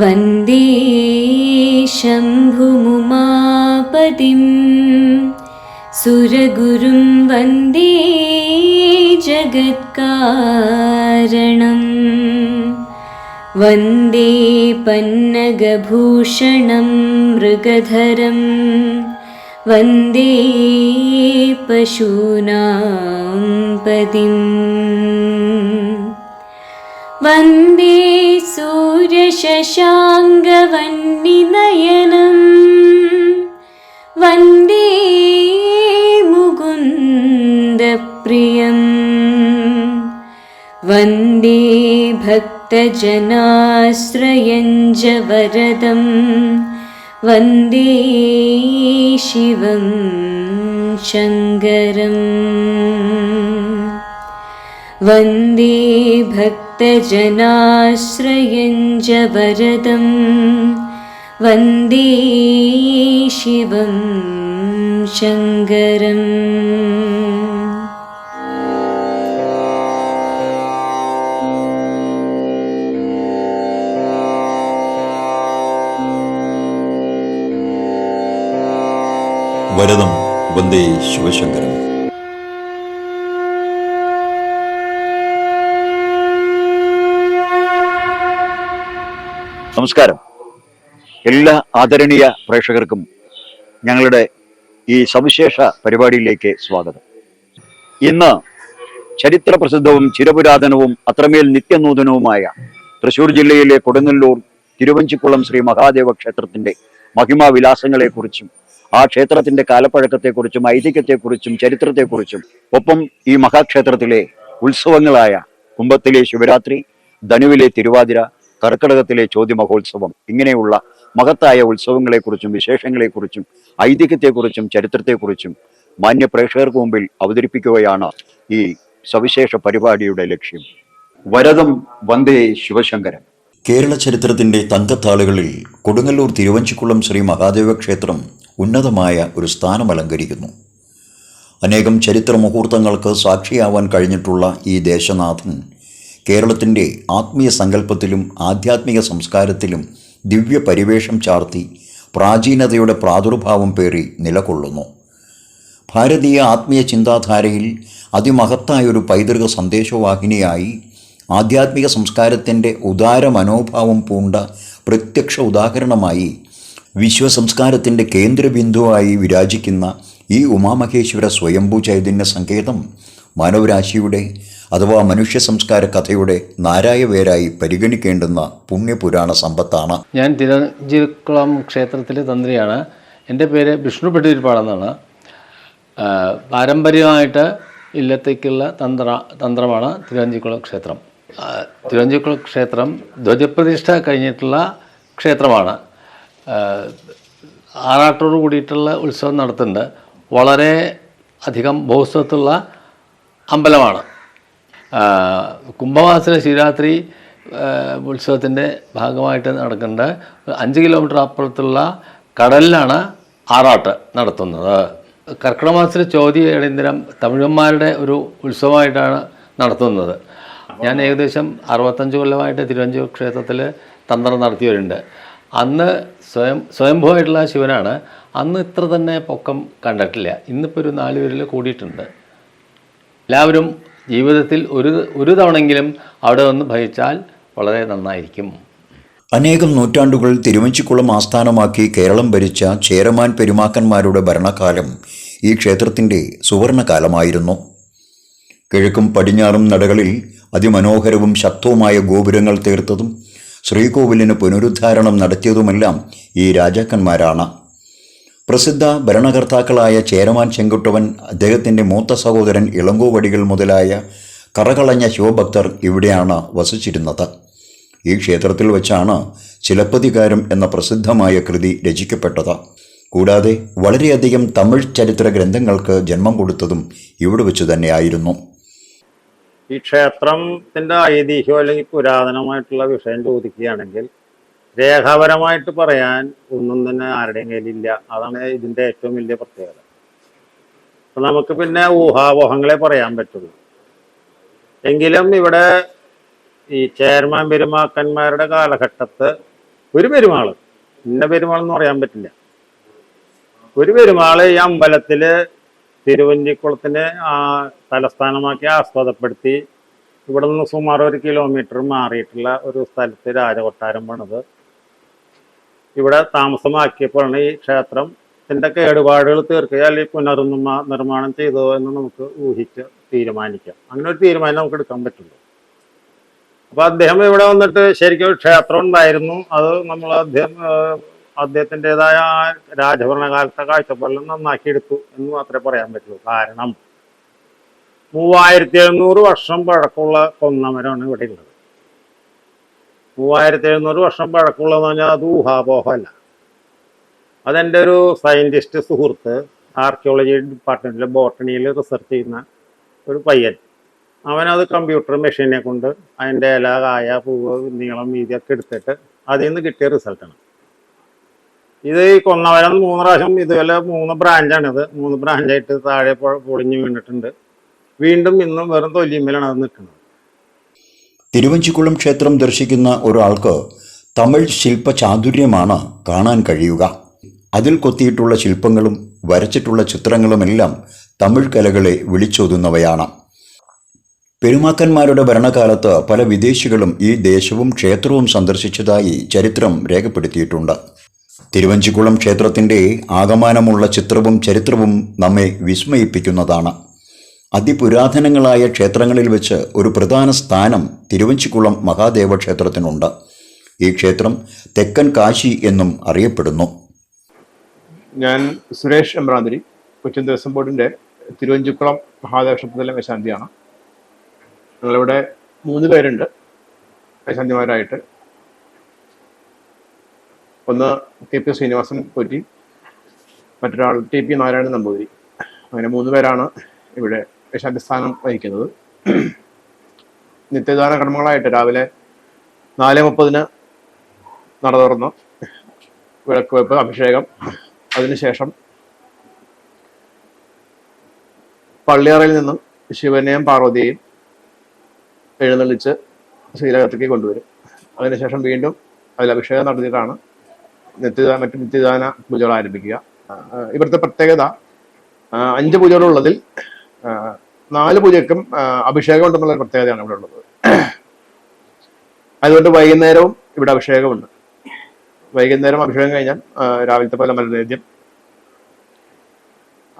वन्दे शम्भुमुमापतिं सुरगुरुं वन्दे जगत्कारणम् वन्दे पन्नगभूषणं मृगधरं। वन्दे पशूनां पदिम् वन्दे सूर्यशशाङ्गवन्निनयनं वन्दे मुकुन्दप्रियम्। वन्दे भक्तजनाश्रयञ्जवरदं वन्दे शिवं शङ्करम्। वन्दे भक्तजनाश्रयञ्च वरदं वन्दे शिवं शङ्करम् वरदं वन्दे शिवशङ्करम् നമസ്കാരം. എല്ലാ ആദരണീയ പ്രേക്ഷകർക്കും ഞങ്ങളുടെ ഈ സവിശേഷ പരിപാടിയിലേക്ക് സ്വാഗതം. ഇന്ന് ചരിത്ര പ്രസിദ്ധവും ചിരപുരാതനവും അത്രമേൽ നിത്യനൂതനവുമായ തൃശൂർ ജില്ലയിലെ കൊടുങ്ങല്ലൂർ തിരുവഞ്ചിക്കുളം ശ്രീ മഹാദേവ ക്ഷേത്രത്തിന്റെ മഹിമാവിലാസങ്ങളെക്കുറിച്ചും ആ ക്ഷേത്രത്തിന്റെ കാലപ്പഴക്കത്തെക്കുറിച്ചും ഐതിഹ്യത്തെക്കുറിച്ചും ചരിത്രത്തെക്കുറിച്ചും ഒപ്പം ഈ മഹാക്ഷേത്രത്തിലെ ഉത്സവങ്ങളായ കുംഭത്തിലെ ശിവരാത്രി ധനുവിലെ തിരുവാതിര കർക്കിടകത്തിലെ ചോദ്യമഹോത്സവം ഇങ്ങനെയുള്ള മഹത്തായ ഉത്സവങ്ങളെക്കുറിച്ചും വിശേഷങ്ങളെക്കുറിച്ചും ഐതിഹ്യത്തെക്കുറിച്ചും ചരിത്രത്തെക്കുറിച്ചും മാന്യ പ്രേക്ഷകർക്ക് മുമ്പിൽ അവതരിപ്പിക്കുകയാണ് ഈ സവിശേഷ പരിപാടിയുടെ ലക്ഷ്യം. വരദം വന്ദേ ശിവശങ്കരൻ. കേരള ചരിത്രത്തിന്റെ തങ്കത്താളുകളിൽ കൊടുങ്ങല്ലൂർ തിരുവഞ്ചിക്കുളം ശ്രീ മഹാദേവ ക്ഷേത്രം ഉന്നതമായ ഒരു സ്ഥാനം അലങ്കരിക്കുന്നു. അനേകം ചരിത്ര മുഹൂർത്തങ്ങൾക്ക് സാക്ഷിയാവാൻ കഴിഞ്ഞിട്ടുള്ള ഈ ദേശനാഥൻ കേരളത്തിന്റെ ആത്മീയ സങ്കല്പത്തിലും ആധ്യാത്മിക സംസ്കാരത്തിലും ദിവ്യ പരിവേഷം ചാർത്തി പ്രാചീനതയുടെ പ്രാദുർഭാവം പേറി നിലകൊള്ളുന്നു. ഭാരതീയ ആത്മീയ ചിന്താധാരയിൽ അതിമഹത്തായൊരു പൈതൃക സന്ദേശവാഹിനിയായി ആധ്യാത്മിക സംസ്കാരത്തിന്റെ ഉദാര മനോഭാവം പൂണ്ട പ്രത്യക്ഷ ഉദാഹരണമായി വിശ്വസംസ്കാരത്തിന്റെ കേന്ദ്രബിന്ദുവായി വിരാജിക്കുന്ന ഈ ഉമാമഹേശ്വര സ്വയംഭൂ ചൈതന്യ സങ്കേതം മാനവരാശിയുടെ അഥവാ മനുഷ്യ സംസ്കാര കഥയുടെ നാരായവേരായി പരിഗണിക്കേണ്ടുന്ന പുണ്യപുരാണ സമ്പത്താണ്. ഞാൻ തിരുവഞ്ചിക്കുളം ക്ഷേത്രത്തിലെ തന്ത്രിയാണ്. എന്റെ പേര് വിഷ്ണു പെട്ടിരിപ്പാടെന്നാണ്. പാരമ്പര്യമായിട്ട് ഇല്ലത്തേക്കുള്ള തന്ത്ര തന്ത്രമാണ് തിരുവഞ്ചിക്കുളം ക്ഷേത്രം. തിരുവഞ്ചിക്കുളം ക്ഷേത്രം ധ്വജപ്രതിഷ്ഠ കഴിഞ്ഞിട്ടുള്ള ക്ഷേത്രമാണ്. ആറാട്ടോട് കൂടിയിട്ടുള്ള ഉത്സവം നടത്തുന്നുണ്ട്. വളരെ അധികം ബഹുസ്വത്തുള്ള അമ്പലമാണ്. കുംഭമാസ ശിവരാത്രി ഉത്സവത്തിന്റെ ഭാഗമായിട്ട് നടക്കേണ്ട അഞ്ച് കിലോമീറ്റർ അപ്പുറത്തുള്ള കടലിലാണ് ആറാട്ട് നടത്തുന്നത്. കർക്കിടക ചോതി അടിയന്തരം തമിഴന്മാരുടെ ഒരു ഉത്സവമായിട്ടാണ് നടത്തുന്നത്. ഞാൻ ഏകദേശം അറുപത്തഞ്ച് കൊല്ലമായിട്ട് തിരുവഞ്ചൂർ ക്ഷേത്രത്തിൽ തന്ത്രം നടത്തിയവരുണ്ട്. അന്ന് സ്വയം സ്വയംഭവമായിട്ടുള്ള ശിവനാണ്. അന്ന് ഇത്ര തന്നെ പൊക്കം കണ്ടിട്ടില്ല. ഇന്നിപ്പോൾ ഒരു നാല് പേരിൽ കൂടിയിട്ടുണ്ട്. എല്ലാവരും ജീവിതത്തിൽ ഒരു ഒരു തവണെങ്കിലും അവിടെ വന്ന് ഭജിച്ചാൽ വളരെ നന്നായിരിക്കും. അനേകം നൂറ്റാണ്ടുകൾ തിരുവഞ്ചിക്കുളം ആസ്ഥാനമാക്കി കേരളം ഭരിച്ച ചേരമാൻ പെരുമാക്കന്മാരുടെ ഭരണകാലം ഈ ക്ഷേത്രത്തിന്റെ സുവർണകാലമായിരുന്നു. കിഴക്കും പടിഞ്ഞാറും നടകളിൽ അതിമനോഹരവും ശക്തവുമായ ഗോപുരങ്ങൾ തീർത്തതും ശ്രീകോവിലിന് പുനരുദ്ധാരണം നടത്തിയതുമെല്ലാം ഈ രാജാക്കന്മാരാണ്. പ്രസിദ്ധ ഭരണകർത്താക്കളായ ചേരമാൻ ചെങ്കുട്ടവൻ അദ്ദേഹത്തിന്റെ മൂത്ത സഹോദരൻ ഇളങ്കോവടികൾ മുതലായ കറകളഞ്ഞ ശിവഭക്തർ ഇവിടെയാണ് വസിച്ചിരുന്നത്. ഈ ക്ഷേത്രത്തിൽ വച്ചാണ് ചിലപ്പതികാരം എന്ന പ്രസിദ്ധമായ കൃതി രചിക്കപ്പെട്ടത്. കൂടാതെ വളരെയധികം തമിഴ് ചരിത്ര ഗ്രന്ഥങ്ങൾക്ക് ജന്മം കൊടുത്തതും ഇവിടെ വെച്ച് തന്നെയായിരുന്നു. ഈ ക്ഷേത്രത്തിന്റെ ഐതിഹ്യം അല്ലെങ്കിൽ പുരാതനമായിട്ടുള്ള വിഷയം ചോദിക്കുകയാണെങ്കിൽ രേഖാപരമായിട്ട് പറയാൻ ഒന്നും തന്നെ ആരുടെയും കയ്യിലില്ല. അതാണ് ഇതിന്റെ ഏറ്റവും വലിയ പ്രത്യേകത. അപ്പൊ നമുക്ക് പിന്നെ ഊഹാപോഹങ്ങളെ പറയാൻ പറ്റുള്ളൂ. എങ്കിലും ഇവിടെ ഈ ചെയർമാൻ പെരുമാക്കന്മാരുടെ കാലഘട്ടത്ത് ഒരു പെരുമാൾ ഇന്ന പെരുമാൾ എന്ന് പറയാൻ പറ്റില്ല. ഒരു പെരുമാൾ ഈ അമ്പലത്തിൽ തിരുവഞ്ചിക്കുളത്തിന് ആ തലസ്ഥാനമാക്കി ആസ്വാദപ്പെടുത്തി ഇവിടെ നിന്ന് സുമാർ ഒരു കിലോമീറ്റർ മാറിയിട്ടുള്ള ഒരു സ്ഥലത്ത് രാജകൊട്ടാരം പണിത് ഇവിടെ താമസമാക്കിയപ്പോഴാണ് ഈ ക്ഷേത്രത്തിന്റെ കേടുപാടുകൾ തീർക്കുക അല്ലെങ്കിൽ പുനർനിർമ്മാ നിർമ്മാണം ചെയ്തോ എന്ന് നമുക്ക് ഊഹിച്ച് തീരുമാനിക്കാം. അങ്ങനെ ഒരു തീരുമാനം നമുക്ക് എടുക്കാൻ പറ്റുള്ളൂ. അപ്പൊ അദ്ദേഹം ഇവിടെ വന്നിട്ട് ശരിക്കും ഒരു ക്ഷേത്രം ഉണ്ടായിരുന്നു. അത് നമ്മൾ അദ്ദേഹം അദ്ദേഹത്തിന്റെതായ ആ രാജഭരണകാലത്തെ കാഴ്ചപ്പാടിൽ നന്നാക്കിയെടുത്തു എന്ന് മാത്രമേ പറയാൻ പറ്റുള്ളൂ. കാരണം മൂവായിരത്തി എഴുന്നൂറ് വർഷം പഴക്കമുള്ള കൊന്നമരമാണ് ഇവിടെ ഉള്ളത്. മൂവായിരത്തി എഴുന്നൂറ് വർഷം പഴക്കമുള്ളതെന്ന് പറഞ്ഞാൽ അത് ഊഹാപോഹമല്ല. അതെന്റെ ഒരു സയന്റിസ്റ്റ് സുഹൃത്ത് ആർക്കിയോളജി ഡിപ്പാർട്ട്മെന്റിൽ ബോട്ടണിയിൽ റിസർച്ച് ചെയ്യുന്ന ഒരു പയ്യൻ. അവനത് കമ്പ്യൂട്ടർ മെഷീനെ കൊണ്ട് അതിന്റെ ഇല കായ പൂവ് നീളം വീതിയൊക്കെ എടുത്തിട്ട് അതിൽ നിന്ന് കിട്ടിയ റിസൾട്ടാണ്. ഇത് ഈ കൊന്നവരം മൂന്ന് പ്രാവശ്യം ഇതുപോലെ മൂന്ന് ബ്രാഞ്ചാണ് ഇത്. മൂന്ന് ബ്രാഞ്ചായിട്ട് താഴെ പൊളിഞ്ഞ് വീണിട്ടുണ്ട്. വീണ്ടും ഇന്നും വെറും തൊല്ലിമേലാണ് അത് നിൽക്കുന്നത്. തിരുവഞ്ചിക്കുളം ക്ഷേത്രം ദർശിക്കുന്ന ഒരാൾക്ക് തമിഴ് ശില്പ ചാതുര്യമാണ് കാണാൻ കഴിയുക. അതിൽ കൊത്തിയിട്ടുള്ള ശില്പങ്ങളും വരച്ചിട്ടുള്ള ചിത്രങ്ങളുമെല്ലാം തമിഴ് കലകളെ വിളിച്ചോതുന്നവയാണ്. പെരുമാക്കന്മാരുടെ ഭരണകാലത്ത് പല വിദേശികളും ഈ ദേശവും ക്ഷേത്രവും സന്ദർശിച്ചതായി ചരിത്രം രേഖപ്പെടുത്തിയിട്ടുണ്ട്. തിരുവഞ്ചിക്കുളം ക്ഷേത്രത്തിന്റെ ആകമാനമുള്ള ചിത്രവും ചരിത്രവും നമ്മെ വിസ്മയിപ്പിക്കുന്നതാണ്. അതിപുരാതനങ്ങളായ ക്ഷേത്രങ്ങളിൽ വെച്ച് ഒരു പ്രധാന സ്ഥാനം തിരുവഞ്ചിക്കുളം മഹാദേവ ക്ഷേത്രത്തിനുണ്ട് ഈ ക്ഷേത്രം തെക്കൻ കാശി എന്നും അറിയപ്പെടുന്നു. ഞാൻ സുരേഷ് എമ്പ്രാന്തിരി കൊച്ചിൻ ദേവസ്വം ബോർഡിന്റെ തിരുവഞ്ചിക്കുളം മഹാദേവ ക്ഷേത്രത്തിലെ മേശാന്തിയാണ്. ഞങ്ങളിവിടെ മൂന്ന് പേരുണ്ട് മേശാന്തിമാരായിട്ട്. ഒന്ന് കെ പി ശ്രീനിവാസൻ പോറ്റി മറ്റൊരാൾ ടി പി നാരായണൻ നമ്പൂതിരി. അങ്ങനെ മൂന്ന് പേരാണ് ഇവിടെ മേശാന്തി സ്ഥാനം വഹിക്കുന്നത് നിത്യദാന കർമ്മങ്ങളായിട്ട് രാവിലെ നാല് മുപ്പതിന് നട വിളക്ക് വെപ്പ് അഭിഷേകം. അതിനുശേഷം പള്ളിയറയിൽ നിന്നും ശിവനെയും പാർവതിയെയും എഴുന്നള്ളിച്ച് ശ്രീലകത്തേക്ക് കൊണ്ടുവരും. അതിനുശേഷം വീണ്ടും അതിൽ അഭിഷേകം നടത്തിയിട്ടാണ് നിത്യദാന മറ്റു നിത്യദാന പൂജകൾ ആരംഭിക്കുക. ഇവിടുത്തെ പ്രത്യേകത അഞ്ച് പൂജകളുള്ളതിൽ നാല് പൂജക്കും അഭിഷേകം ഉണ്ടെന്നുള്ള പ്രത്യേകതയാണ് ഇവിടെ ഉള്ളത്. അതുകൊണ്ട് വൈകുന്നേരവും ഇവിടെ അഭിഷേകമുണ്ട്. വൈകുന്നേരം അഭിഷേകം കഴിഞ്ഞാൽ രാവിലത്തെ പോലെ മലനേദ്യം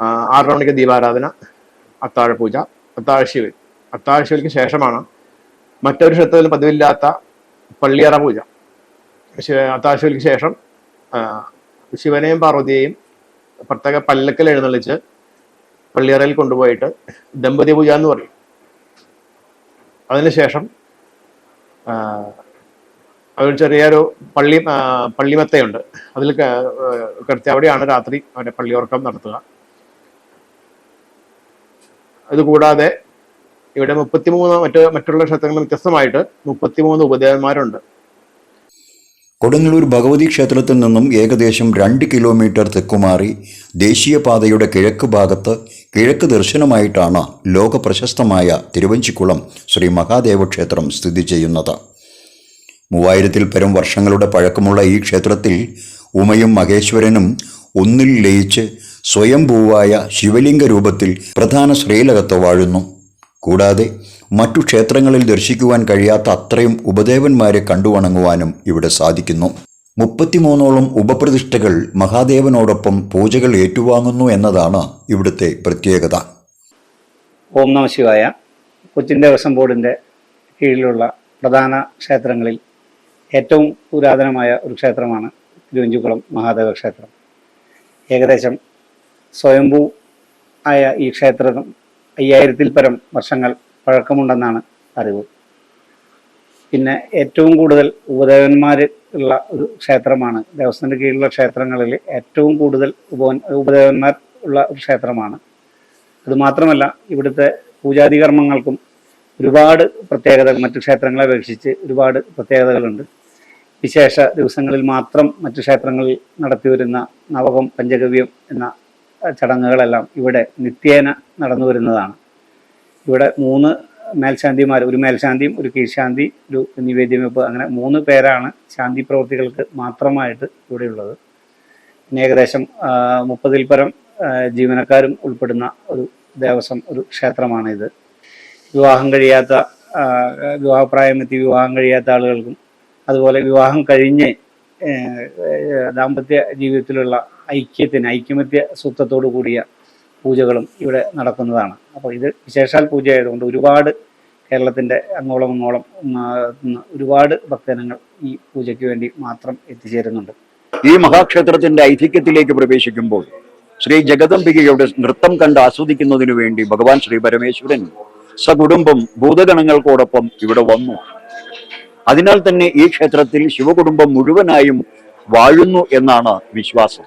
ആറര മണിക്ക് ദീപാരാധന അത്താഴപൂജ അത്താഴശിവൽ അത്താഴശിവയ്ക്ക് ശേഷമാണ് മറ്റൊരു ക്ഷേത്രത്തിലും പതിവില്ലാത്ത പള്ളിയറ പൂജ. ശിവ- ശേഷം ശിവനെയും പാർവതിയെയും പ്രത്യേക പല്ലക്കൽ എഴുന്നള്ളിച്ച് പള്ളിയറയിൽ കൊണ്ടുപോയിട്ട് ദമ്പതി പൂജ എന്ന് പറയും. അതിനുശേഷം ഒരു ചെറിയൊരു പള്ളി പള്ളിമത്തയുണ്ട്. അതിൽ കിടത്തി അവിടെയാണ് രാത്രി അവരുടെ പള്ളിയോർക്കം നടത്തുക. അതുകൂടാതെ ഇവിടെ മുപ്പത്തിമൂന്ന് മറ്റ് മറ്റുള്ള ക്ഷേത്രങ്ങളിൽ വ്യത്യസ്തമായിട്ട് മുപ്പത്തിമൂന്ന് ഉപദേവന്മാരുണ്ട്. കൊടുങ്ങല്ലൂർ ഭഗവതി ക്ഷേത്രത്തിൽ നിന്നും ഏകദേശം രണ്ട് കിലോമീറ്റർ തെക്കുമാറി ദേശീയപാതയുടെ കിഴക്ക് ഭാഗത്ത് കിഴക്ക് ദർശനമായിട്ടാണ് ലോക പ്രശസ്തമായ തിരുവഞ്ചിക്കുളം ശ്രീ മഹാദേവ ക്ഷേത്രം സ്ഥിതി ചെയ്യുന്നത്. മൂവായിരത്തിൽ പരം വർഷങ്ങളുടെ പഴക്കമുള്ള ഈ ക്ഷേത്രത്തിൽ ഉമയും മഹേശ്വരനും ഒന്നിൽ ലയിച്ച് സ്വയംഭൂവായ ശിവലിംഗ രൂപത്തിൽ പ്രധാന ശ്രീലകത്ത് വാഴുന്നു. കൂടാതെ മറ്റു ക്ഷേത്രങ്ങളിൽ ദർശിക്കുവാൻ കഴിയാത്ത അത്രയും ഉപദേവന്മാരെ കണ്ടുവണങ്ങുവാനും ഇവിടെ സാധിക്കുന്നു. മുപ്പത്തിമൂന്നോളം ഉപപ്രതിഷ്ഠകൾ മഹാദേവനോടൊപ്പം പൂജകൾ ഏറ്റുവാങ്ങുന്നു എന്നതാണ് ഇവിടുത്തെ പ്രത്യേകത. ഓം നമ ശിവായ. കൊച്ചിൻ ദേവസ്വം ബോർഡിന്റെ കീഴിലുള്ള പ്രധാന ക്ഷേത്രങ്ങളിൽ ഏറ്റവും പുരാതനമായ ഒരു ക്ഷേത്രമാണ് തിരുവഞ്ചിക്കുളം മഹാദേവ ക്ഷേത്രം. ഏകദേശം സ്വയംഭൂ ആയ ഈ ക്ഷേത്രം അയ്യായിരത്തിൽ പരം വർഷങ്ങൾ പഴക്കമുണ്ടെന്നാണ് അറിവ്. പിന്നെ ഏറ്റവും കൂടുതൽ ഉപദേവന്മാർ ഉള്ള ഒരു ക്ഷേത്രമാണ്. ദേവസ്വത്തിന്റെ കീഴിലുള്ള ക്ഷേത്രങ്ങളിൽ ഏറ്റവും കൂടുതൽ ഉപ ഉപദേവന്മാർ ഉള്ള ഒരു ക്ഷേത്രമാണ്. അതുമാത്രമല്ല ഇവിടുത്തെ പൂജാതി കർമ്മങ്ങൾക്കും ഒരുപാട് പ്രത്യേകതകൾ മറ്റു ക്ഷേത്രങ്ങളെ അപേക്ഷിച്ച് ഒരുപാട് പ്രത്യേകതകളുണ്ട്. വിശേഷ ദിവസങ്ങളിൽ മാത്രം മറ്റു ക്ഷേത്രങ്ങളിൽ നടത്തിവരുന്ന നവകം പഞ്ചഗവ്യം എന്ന ചടങ്ങുകളെല്ലാം ഇവിടെ നിത്യേന നടന്നു വരുന്നതാണ്. ഇവിടെ മൂന്ന് മേൽശാന്തിമാർ ഒരു മേൽശാന്തിയും ഒരു കീഴ്ശാന്തി ഒരു നിവേദ്യം വെപ്പ് അങ്ങനെ മൂന്ന് പേരാണ് ശാന്തി പ്രവർത്തികൾക്ക് മാത്രമായിട്ട് ഇവിടെയുള്ളത്. പിന്നെ ഏകദേശം മുപ്പതിൽ പരം ജീവനക്കാരും ഉൾപ്പെടുന്ന ഒരു ദേവസ്വം ഒരു ക്ഷേത്രമാണ് ഇത് വിവാഹം കഴിയാത്ത വിവാഹപ്രായമെത്തി വിവാഹം കഴിയാത്ത ആളുകൾക്കും അതുപോലെ വിവാഹം കഴിഞ്ഞ് ദാമ്പത്യ ജീവിതത്തിലുള്ള ഐക്യത്തിന് ഐക്യമത്യ സൂത്രത്തോടു കൂടിയ പൂജകളും ഇവിടെ നടക്കുന്നതാണ്. അപ്പോൾ ഇത് വിശേഷാൽ പൂജയായതുകൊണ്ട് ഒരുപാട് കേരളത്തിന്റെ അങ്ങോളം അങ്ങോളം ഒരുപാട് ഭക്തജനങ്ങൾ ഈ പൂജയ്ക്ക് വേണ്ടി മാത്രം എത്തിച്ചേരുന്നുണ്ട്. ഈ മഹാക്ഷേത്രത്തിന്റെ ഐതിഹ്യത്തിലേക്ക് പ്രവേശിക്കുമ്പോൾ ശ്രീ ജഗദംബികയുടെ നൃത്തം കണ്ട് ആസ്വദിക്കുന്നതിനു വേണ്ടി ഭഗവാൻ ശ്രീ പരമേശ്വരൻ സകുടുംബം ഭൂതഗണങ്ങൾക്കോടൊപ്പം ഇവിടെ വന്നു. അതിനാൽ തന്നെ ഈ ക്ഷേത്രത്തിൽ ശിവകുടുംബം മുഴുവനായും വാഴുന്നു എന്നാണ് വിശ്വാസം.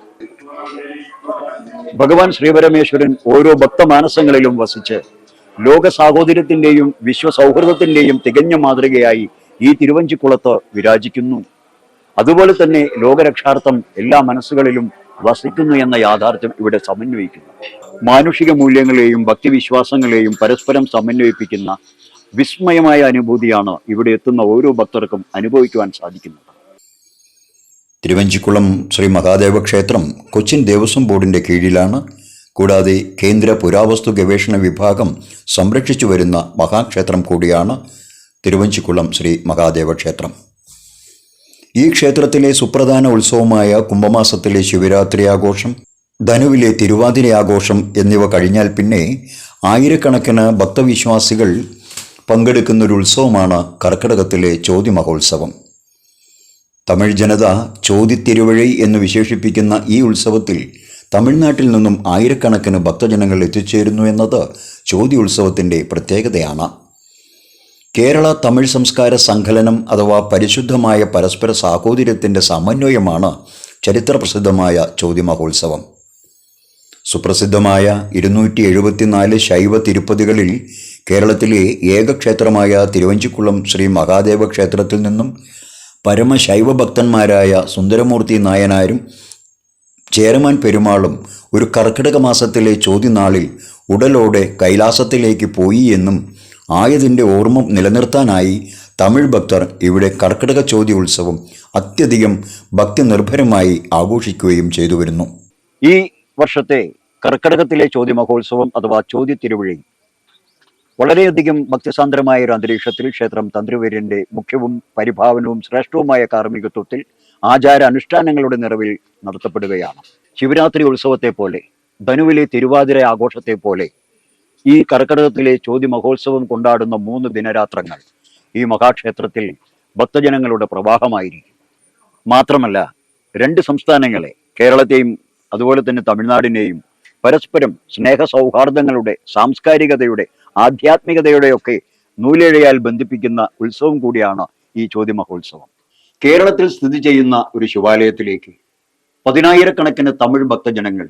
ഭഗവാൻ ശ്രീപരമേശ്വരൻ ഓരോ ഭക്തമാനസങ്ങളിലും വസിച്ച് ലോക സാഹോദര്യത്തിന്റെയും വിശ്വസൗഹൃദത്തിന്റെയും തികഞ്ഞ മാതൃകയായി ഈ തിരുവഞ്ചിക്കുളത്ത് വിരാജിക്കുന്നു. അതുപോലെ തന്നെ ലോകരക്ഷാർത്ഥം എല്ലാ മനസ്സുകളിലും വസിക്കുന്നു എന്ന യാഥാർത്ഥ്യം ഇവിടെ സമന്വയിക്കുന്നു. മാനുഷിക മൂല്യങ്ങളെയും ഭക്തിവിശ്വാസങ്ങളെയും പരസ്പരം സമന്വയിപ്പിക്കുന്ന വിസ്മയമായ അനുഭൂതിയാണ് ഇവിടെ എത്തുന്ന ഓരോ ഭക്തർക്കും അനുഭവിക്കുവാൻ സാധിക്കുന്നത്. തിരുവഞ്ചിക്കുളം ശ്രീ മഹാദേവ ക്ഷേത്രം കൊച്ചിൻ ദേവസ്വം ബോർഡിന്റെ കീഴിലാണ്. കൂടാതെ കേന്ദ്ര പുരാവസ്തു ഗവേഷണ വിഭാഗം സംരക്ഷിച്ചു വരുന്ന മഹാക്ഷേത്രം കൂടിയാണ് തിരുവഞ്ചിക്കുളം ശ്രീ മഹാദേവ ക്ഷേത്രം ഈ ക്ഷേത്രത്തിലെ സുപ്രധാന ഉത്സവമായ കുംഭമാസത്തിലെ ശിവരാത്രി ആഘോഷം ധനുവിലെ തിരുവാതിര ആഘോഷം എന്നിവ കഴിഞ്ഞാൽ പിന്നെ ആയിരക്കണക്കിന് ഭക്തവിശ്വാസികൾ പങ്കെടുക്കുന്നൊരു ഉത്സവമാണ് കർക്കിടകത്തിലെ ചോതി മഹോത്സവം. തമിഴ് ജനത ചോതിത്തിരുവഴി എന്ന് വിശേഷിപ്പിക്കുന്ന ഈ ഉത്സവത്തിൽ തമിഴ്നാട്ടിൽ നിന്നും ആയിരക്കണക്കിന് ഭക്തജനങ്ങൾ എത്തിച്ചേരുന്നു എന്നത് ചോതി ഉത്സവത്തിന്റെ പ്രത്യേകതയാണ്. കേരള തമിഴ് സംസ്കാര സങ്കലനം അഥവാ പരിശുദ്ധമായ പരസ്പര സാഹോദര്യത്തിന്റെ സമന്വയമാണ് ചരിത്രപ്രസിദ്ധമായ ചോതി മഹോത്സവം സുപ്രസിദ്ധമായ ഇരുന്നൂറ്റി എഴുപത്തിനാല് ശൈവ തിരുപ്പതികളിൽ കേരളത്തിലെ ഏക ക്ഷേത്രമായ തിരുവഞ്ചിക്കുളം ശ്രീ മഹാദേവ ക്ഷേത്രത്തിൽ നിന്നും പരമശൈവ ഭക്തന്മാരായ സുന്ദരമൂർത്തി നായനാരും ചേരമാൻ പെരുമാളും ഒരു കർക്കിടക മാസത്തിലെ ചോദ്യനാളിൽ ഉടലോടെ കൈലാസത്തിലേക്ക് പോയി എന്നും ആയതിന്റെ ഓർമ്മ നിലനിർത്താനായി തമിഴ് ഭക്തർ ഇവിടെ കർക്കിടക ചോദ്യ ഉത്സവം അത്യധികം ഭക്തി നിർഭരമായി ആഘോഷിക്കുകയും ചെയ്തു വരുന്നു ഈ വർഷത്തെ കർക്കിടകത്തിലെ ചോദ്യ മഹോത്സവം അഥവാ ചോദ്യ തിരുവഴി വളരെയധികം ഭക്തിസാന്ദ്രമായ ഒരു അന്തരീക്ഷത്തിൽ ക്ഷേത്രം തന്ത്രിവര്യന്റെ മുഖ്യവും പരിഭാവനവും ശ്രേഷ്ഠവുമായ കാർമ്മികത്വത്തിൽ ആചാര അനുഷ്ഠാനങ്ങളുടെ നിറവിൽ നടത്തപ്പെടുകയാണ്. ശിവരാത്രി ഉത്സവത്തെ പോലെ ധനുവിലെ തിരുവാതിര ആഘോഷത്തെ പോലെ ഈ കർക്കിടകത്തിലെ ചോദ്യ മഹോത്സവം കൊണ്ടാടുന്ന മൂന്ന് ദിനരാത്രങ്ങൾ ഈ മഹാക്ഷേത്രത്തിൽ ഭക്തജനങ്ങളുടെ പ്രവാഹമായിരിക്കും. മാത്രമല്ല രണ്ട് സംസ്ഥാനങ്ങളെ കേരളത്തെയും അതുപോലെ തന്നെ തമിഴ്നാടിനെയും പരസ്പരം സ്നേഹ സൗഹാർദ്ദങ്ങളുടെ സാംസ്കാരികതയുടെ ആധ്യാത്മികതയുടെയൊക്കെ നൂലേഴയാൽ ബന്ധിപ്പിക്കുന്ന ഉത്സവം കൂടിയാണ് ഈ ചോദ്യമഹോത്സവം കേരളത്തിൽ സ്ഥിതി ചെയ്യുന്ന ഒരു ശിവാലയത്തിലേക്ക് പതിനായിരക്കണക്കിന് തമിഴ് ഭക്തജനങ്ങൾ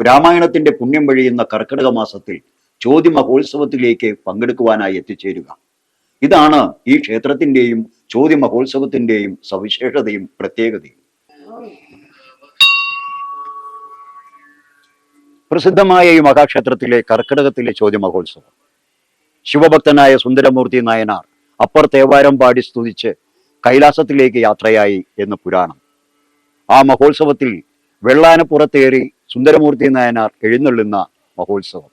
രാമായണത്തിന്റെ പുണ്യം വഴിയുന്ന കർക്കിടക മാസത്തിൽ ചോദ്യമഹോത്സവത്തിലേക്ക് പങ്കെടുക്കുവാനായി എത്തിച്ചേരുക. ഇതാണ് ഈ ക്ഷേത്രത്തിന്റെയും ചോദ്യ മഹോത്സവത്തിന്റെയും സവിശേഷതയും പ്രത്യേകതയും. പ്രസിദ്ധമായ ഈ മഹാക്ഷേത്രത്തിലെ കർക്കിടകത്തിലെ ചോദ്യ മഹോത്സവം ശിവഭക്തനായ സുന്ദരമൂർത്തി നായനാർ അപ്പർ തേവാരം പാടി സ്തുതിച്ച് കൈലാസത്തിലേക്ക് യാത്രയായി എന്ന് പുരാണം. ആ മഹോത്സവത്തിൽ വെള്ളാനപ്പുറത്തേറി സുന്ദരമൂർത്തി നായനാർ എഴുന്നള്ളുന്ന മഹോത്സവം.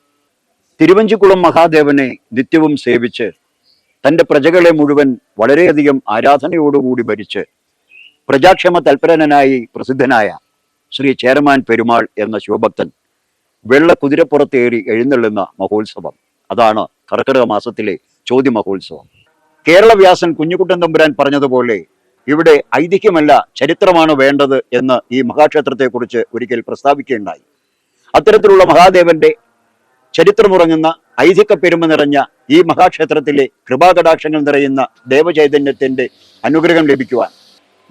തിരുവഞ്ചിക്കുളം മഹാദേവനെ നിത്യവും സേവിച്ച് തന്റെ പ്രജകളെ മുഴുവൻ വളരെയധികം ആരാധനയോടുകൂടി ഭരിച്ച് പ്രജാക്ഷമ തൽപരനായി പ്രസിദ്ധനായ ശ്രീ ചേരമാൻ പെരുമാൾ എന്ന ശിവഭക്തൻ വെള്ള കുതിരപ്പുറത്തേറി എഴുന്നള്ളുന്ന മഹോത്സവം. അതാണ് കർക്കിടക മാസത്തിലെ ചോദ്യ മഹോത്സവം. കേരള വ്യാസൻ കുഞ്ഞുകുട്ടൻ തമ്പുരാൻ പറഞ്ഞതുപോലെ ഇവിടെ ഐതിഹ്യമല്ല ചരിത്രമാണ് വേണ്ടത് എന്ന് ഈ മഹാക്ഷേത്രത്തെക്കുറിച്ച് ഒരിക്കൽ പ്രസ്താവിക്കുകയുണ്ടായി. അത്തരത്തിലുള്ള മഹാദേവന്റെ ചരിത്രമുറങ്ങുന്ന ഐതിഹ്യ പെരുമ നിറഞ്ഞ ഈ മഹാക്ഷേത്രത്തിലെ കൃപാകടാക്ഷങ്ങൾ നിറയുന്ന ദേവചൈതന്യത്തിന്റെ അനുഗ്രഹം ലഭിക്കുവാൻ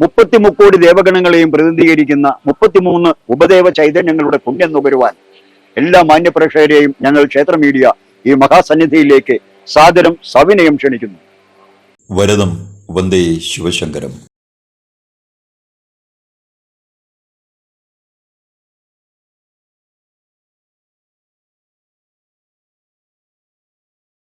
മുപ്പത്തി മുക്കോടി ദേവഗണങ്ങളെയും പ്രതിനിധീകരിക്കുന്ന മുപ്പത്തിമൂന്ന് ഉപദേവ ചൈതന്യങ്ങളുടെ പുണ്യം നുകരുവാൻ എല്ലാ മാന്യപ്രേക്ഷകരെയും ഞങ്ങൾ ക്ഷേത്ര മീഡിയ ഈ മഹാസന്നിധിയിലേക്ക് സാദരം സവിനയം ക്ഷണിക്കുന്നു. വരദം വന്ദേ ശിവശങ്കരം.